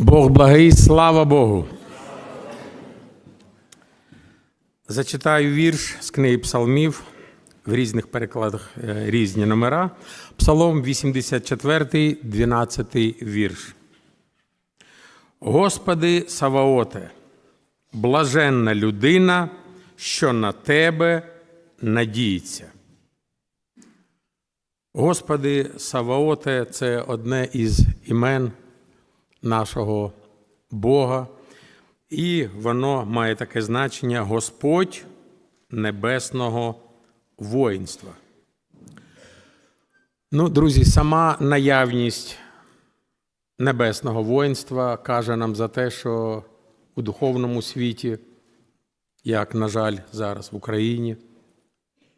Бог благий, слава Богу. Зачитаю вірш з книги Псалмів в різних перекладах е, різні номера. Псалом 84, 12 вірш. Господи Саваоте, блаженна людина, що на тебе надіється. Господи Саваоте це одне із імен нашого Бога, і воно має таке значення Господь небесного воїнства. Ну, друзі, сама наявність небесного воїнства каже нам за те, що у духовному світі, як, на жаль, зараз в Україні,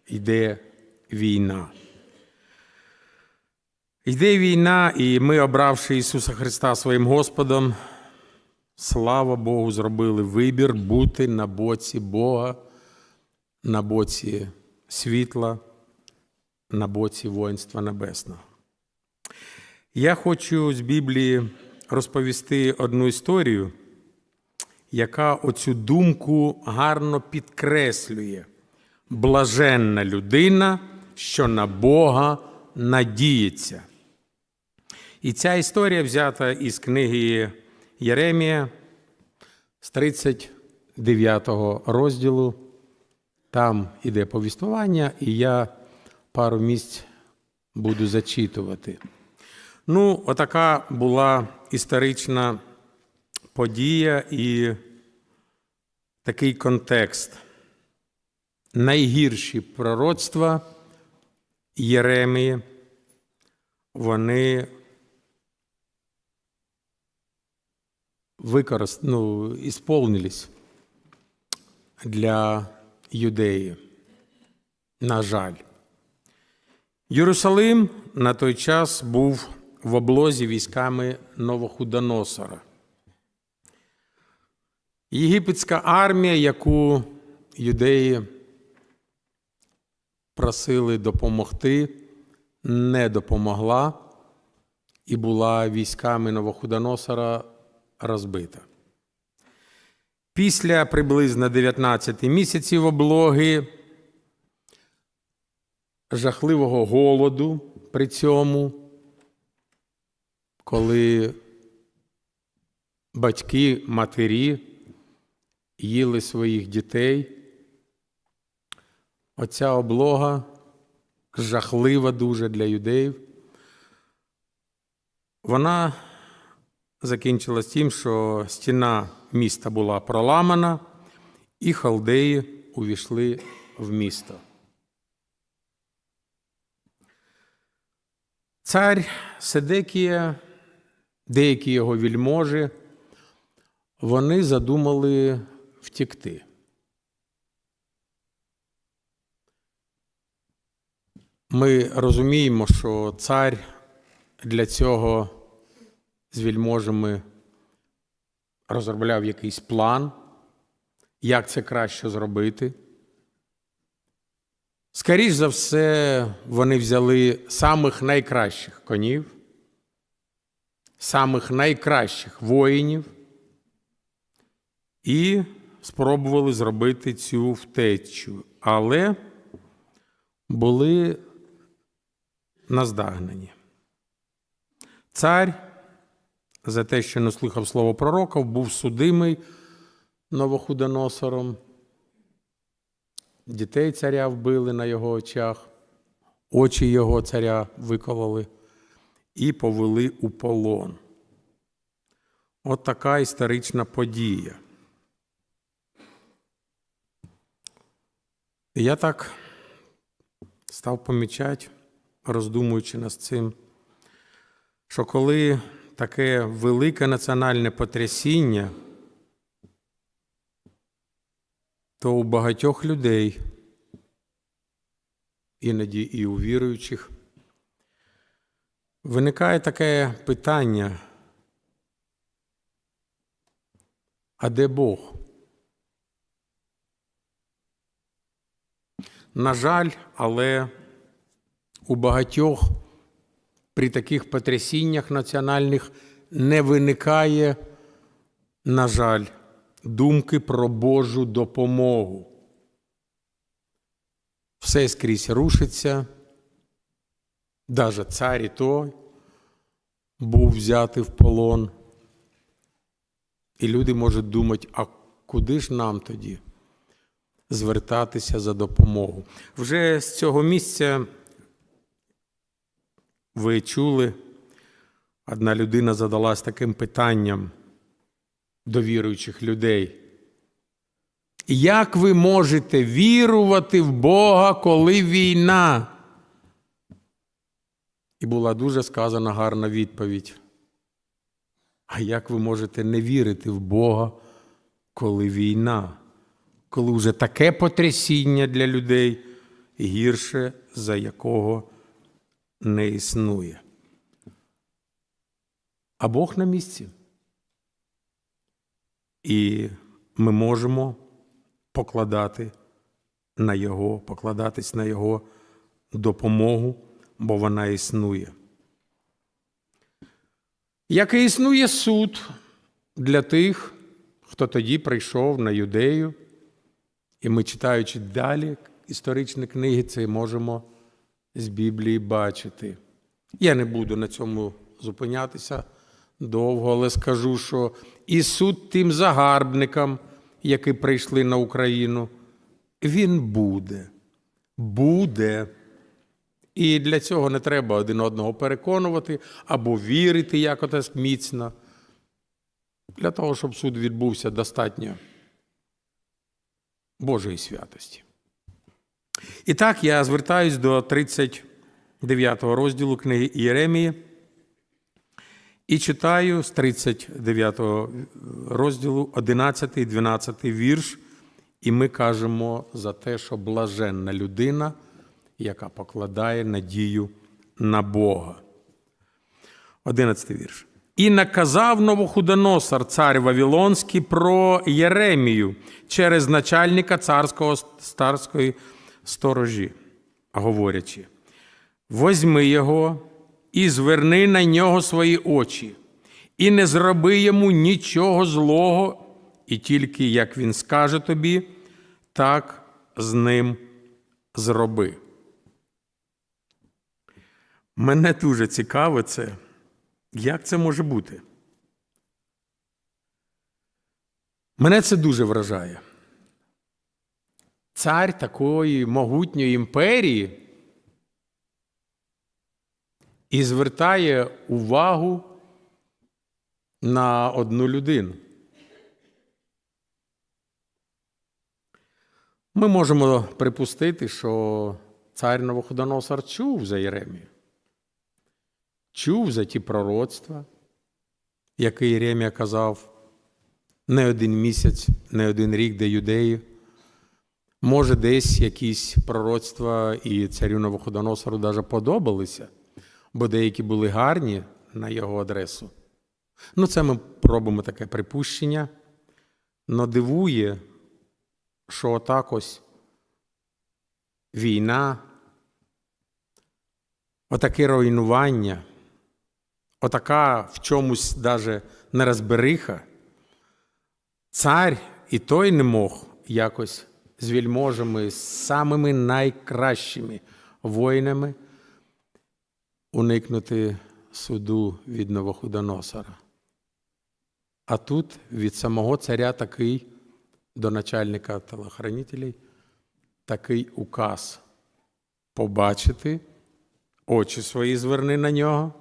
йде війна. Йде війна, і ми, обравши Ісуса Христа своїм Господом, слава Богу, зробили вибір бути на боці Бога, на боці світла, на боці воїнства небесного. Я хочу з Біблії розповісти одну історію, яка оцю думку гарно підкреслює. Блаженна людина, що на Бога надіється. І ця історія взята із книги Єремія з 39 розділу. Там іде повіствування, і я пару місць буду зачитувати. Ну, отака була історична подія і такий контекст. Найгірші пророцтва Єремії, вони використ... ну, ісполнились для юдеї. На жаль. Єрусалим на той час був в облозі військами Новохудоносора. Єгипетська армія, яку юдеї просили допомогти, не допомогла і була військами Новохудоносора розбита. Після приблизно 19 місяців облоги, жахливого голоду при цьому, коли батьки, матері їли своїх дітей, оця облога жахлива дуже для юдеїв, вона закінчилась тим, що стіна міста була проламана, і халдеї увійшли в місто. Цар Седекія, деякі його вільможі, вони задумали втікти. Ми розуміємо, що цар для цього з вільможами розробляв якийсь план, як це краще зробити. Скоріше за все, вони взяли самих найкращих конів, самих найкращих воїнів і спробували зробити цю втечу, але були наздогнані. Цар за те, що не слухав слово пророка, був судимий Новохудоносором. Дітей царя вбили на його очах, очі його царя викололи і повели у полон. От така історична подія. Я так став помічати, роздумуючи над цим, що коли таке велике національне потрясіння, то у багатьох людей, іноді і у віруючих, виникає таке питання, а де Бог? На жаль, але у багатьох при таких потрясіннях національних не виникає на жаль, думки про Божу допомогу. Все скрізь рушиться, даже цар і той був взятий в полон. І люди можуть думати, а куди ж нам тоді звертатися за допомогу? Вже з цього місця ви чули, одна людина задалась таким питанням до віруючих людей. Як ви можете вірувати в Бога, коли війна? І була дуже сказана гарна відповідь. А як ви можете не вірити в Бога, коли війна, коли вже таке потрясіння для людей, гірше за якого не існує? А Бог на місці. І ми можемо покладати на Його, покладатись на Його допомогу, бо вона існує. Як і існує суд для тих, хто тоді прийшов на юдею, і ми, читаючи далі історичні книги, це можемо з Біблії бачити. Я не буду на цьому зупинятися довго, але скажу, що і суд тим загарбникам, які прийшли на Україну, він буде. Буде. І для цього не треба один одного переконувати або вірити якось міцно. Для того, щоб суд відбувся достатньо Божої святості. І так я звертаюсь до 39 розділу книги Єремії і читаю з 39 розділу 11 і 12 вірш, і ми кажемо за те, що блаженна людина, яка покладає надію на Бога. 11 вірш. І наказав Новохудоносор, цар Вавилонський, про Єремію через начальника царського старської сторожі, говорячи: возьми його і зверни на нього свої очі, і не зроби йому нічого злого, і тільки як він скаже тобі, так з ним зроби. Мене дуже цікаво це. Як це може бути? Мене це дуже вражає. Цар такої могутньої імперії і звертає увагу на одну людину. Ми можемо припустити, що цар Новоходоносор чув за Єремію чув за ті пророцтва, які Єремія казав не один місяць, не один рік, де юдеї. Може, десь якісь пророцтва і царю Новоходоносору даже подобалися, бо деякі були гарні на його адресу. Ну, це ми робимо таке припущення. Но дивує, що отак ось війна, отаке руйнування отака в чомусь даже нерозбериха, цар і той не мог якось з вільможами, з самими найкращими воїнами уникнути суду від Новоходоносора. А тут від самого царя такий до начальника телохранителей такий указ побачити, очі свої зверни на нього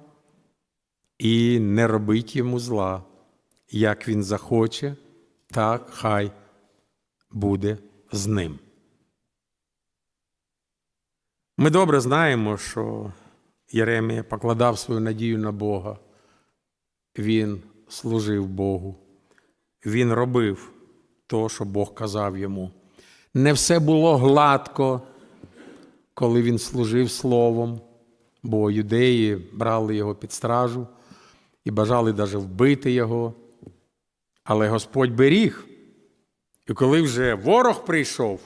і не робить йому зла. Як він захоче, так хай буде з ним. Ми добре знаємо, що Єремія покладав свою надію на Бога. Він служив Богу, він робив то, що Бог казав йому. Не все було гладко, коли він служив Словом, бо юдеї брали його під стражу і бажали навіть вбити його. Але Господь беріг. І коли вже ворог прийшов,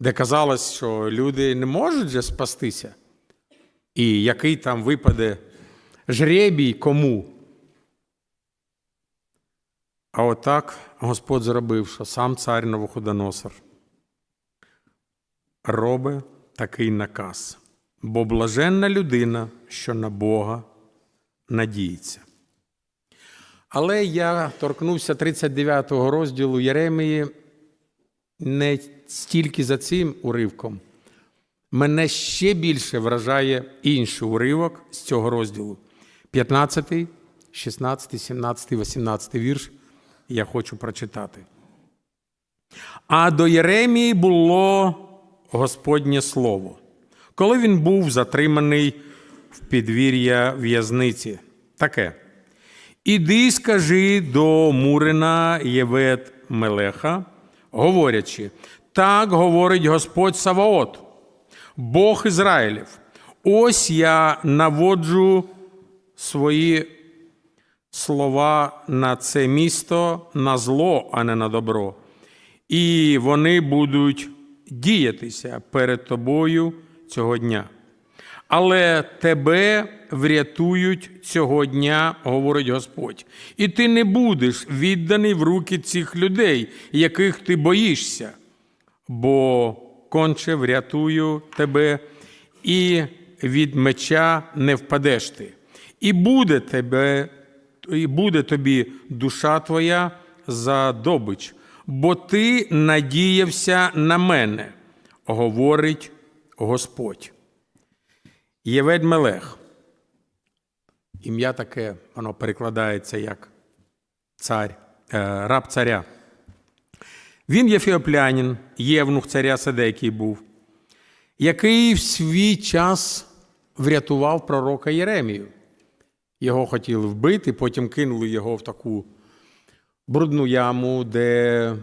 де казалось, що люди не можуть вже спастися, і який там випаде жребій кому. А отак Господь зробив, що сам цар Навуходоносор робить такий наказ. Бо блаженна людина, що на Бога надіється. Але я торкнувся 39-го розділу Єремії не стільки за цим уривком. Мене ще більше вражає інший уривок з цього розділу. 15, 16, 17, 18 вірш я хочу прочитати. А до Єремії було Господнє слово, коли він був затриманий в підвір'я в'язниці. Таке. Іди скажи до Мурина Євет Мелеха, говорячи, так говорить Господь Саваот, Бог Ізраїлів. Ось я наводжу свої слова на це місто на зло, а не на добро. І вони будуть діятися перед тобою цього дня. Але тебе врятують цього дня, говорить Господь, і ти не будеш відданий в руки цих людей, яких ти боїшся, бо конче врятую тебе, і від меча не впадеш ти. І буде, тебе, і буде тобі душа твоя за добич, бо ти надіявся на мене, говорить Господь. Євед Мелех. Ім'я таке, воно перекладається як цар, е, раб царя. Він єфіоплянин, євнух царя Седекій був, який в свій час врятував пророка Єремію. Його хотіли вбити, потім кинули його в таку брудну яму, де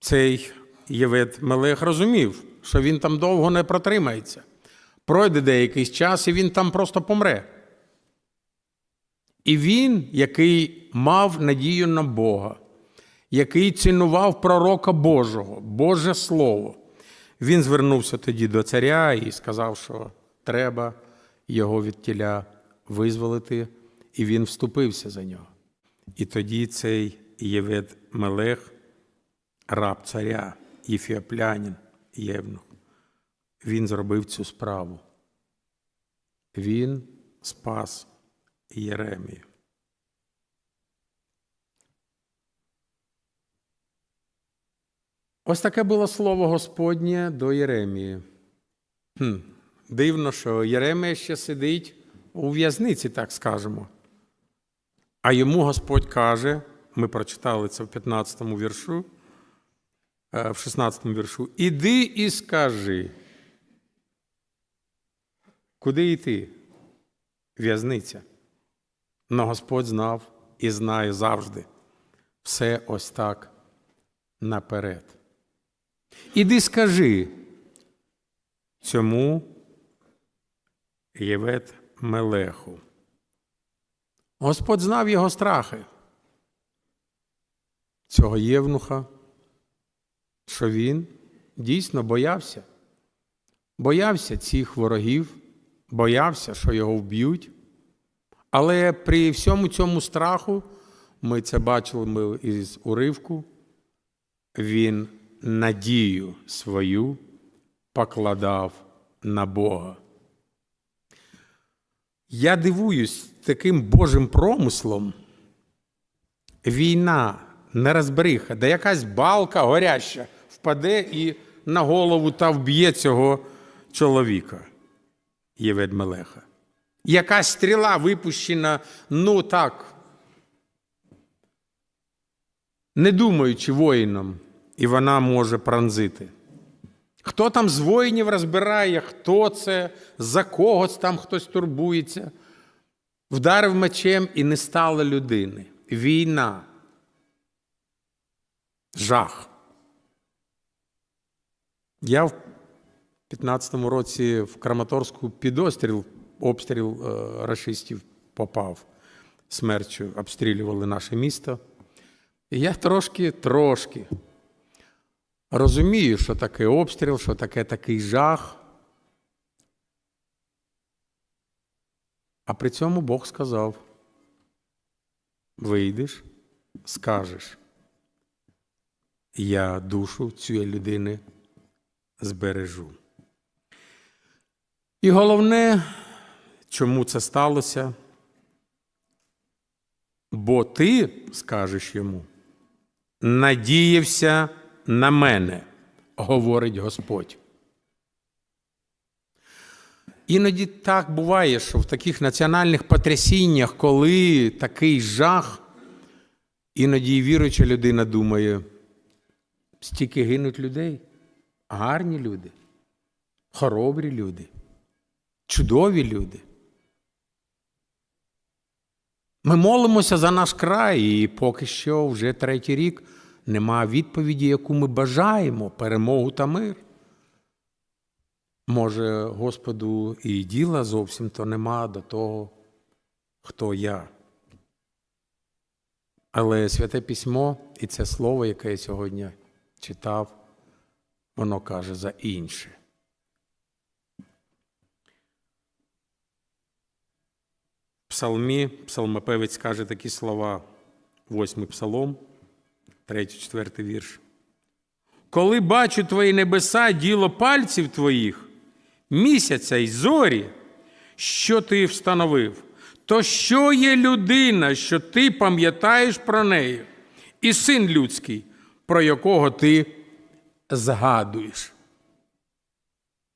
цей Євет Мелех розумів, що він там довго не протримається. Пройде деякий час, і він там просто помре. І він, який мав надію на Бога, який цінував пророка Божого, Боже Слово, він звернувся тоді до царя і сказав, що треба його від тіля визволити, і він вступився за нього. І тоді цей Євед Мелех, раб царя, Єфіоплянин, Євнух, він зробив цю справу. Він спас Єремію. Ось таке було слово Господнє до Єремії. Хм, Дивно, що Єремія ще сидить у в'язниці, так скажемо. А йому Господь каже, ми прочитали це в 15 віршу, е, в 16 віршу, іди і скажи. Куди йти? В'язниця. Но Господь знав і знає завжди. Все ось так наперед. Іди скажи цьому Євет Мелеху. Господь знав його страхи, цього євнуха, що він дійсно боявся, боявся цих ворогів, боявся, що його вб'ють. Але при всьому цьому страху, ми це бачили ми із уривку, він надію свою покладав на Бога. Я дивуюсь таким Божим промислом. Війна, нерозбериха, де якась балка горяща впаде і на голову та вб'є цього чоловіка, Євед Якась стріла випущена, ну так, не думаючи воїном, і вона може пронзити. Хто там з воїнів розбирає, хто це, за когось там хтось турбується, вдарив мечем і не стало людини. Війна. Жах. Я в 15-му році в Краматорську під обстріл, е, рашистів попав. Смерчю обстрілювали наше місто. І я трошки, трошки розумію, що таке обстріл, що таке такий жах. А при цьому Бог сказав: вийдеш скажеш, я душу цієї людини збережу. І головне, чому це сталося? Бо ти, скажеш йому, надіявся на мене, говорить Господь. Іноді так буває, що в таких національних потрясіннях, коли такий жах, іноді віруюча людина думає, стільки гинуть людей, гарні люди, хоробрі люди, чудові люди. Ми молимося за наш край, і поки що вже третій рік нема відповіді, яку ми бажаємо перемогу та мир. Може, Господу і діла зовсім то нема до того, хто я. Але святе письмо і це слово, яке я сьогодні читав, воно каже за інше. Псалмі псалмопевець каже такі слова, восьмий псалом, третій, четвертий вірш. Коли бачу твої небеса, діло пальців твоїх, місяця й зорі, що ти встановив, то що є людина, що ти пам'ятаєш про неї, і син людський, про якого ти згадуєш.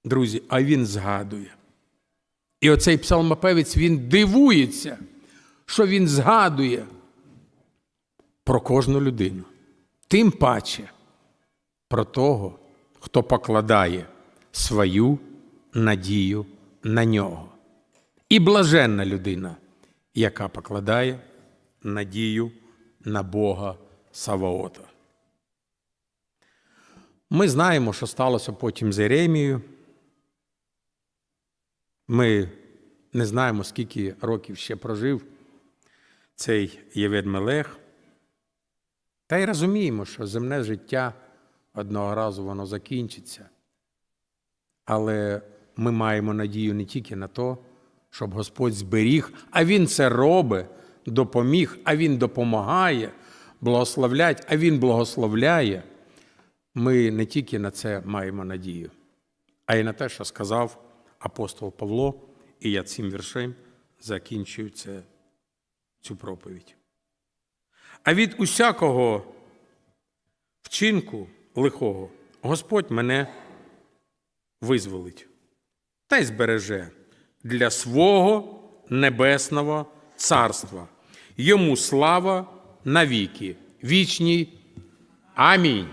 Друзі, а він згадує. І оцей псалмопевець він дивується, що він згадує про кожну людину. Тим паче про того, хто покладає свою надію на нього. І блаженна людина, яка покладає надію на Бога Саваота. Ми знаємо, що сталося потім з Єремією. Ми не знаємо, скільки років ще прожив цей Євед Мелех. Та й розуміємо, що земне життя одного разу воно закінчиться. Але ми маємо надію не тільки на то, щоб Господь зберіг, а Він це робить, допоміг, а Він допомагає, благословлять, а Він благословляє. Ми не тільки на це маємо надію, а й на те, що сказав апостол Павло, і я цим віршем закінчую це, цю проповідь. А від усякого вчинку лихого Господь мене визволить та й збереже для свого небесного царства. Йому слава навіки, вічній. Амінь.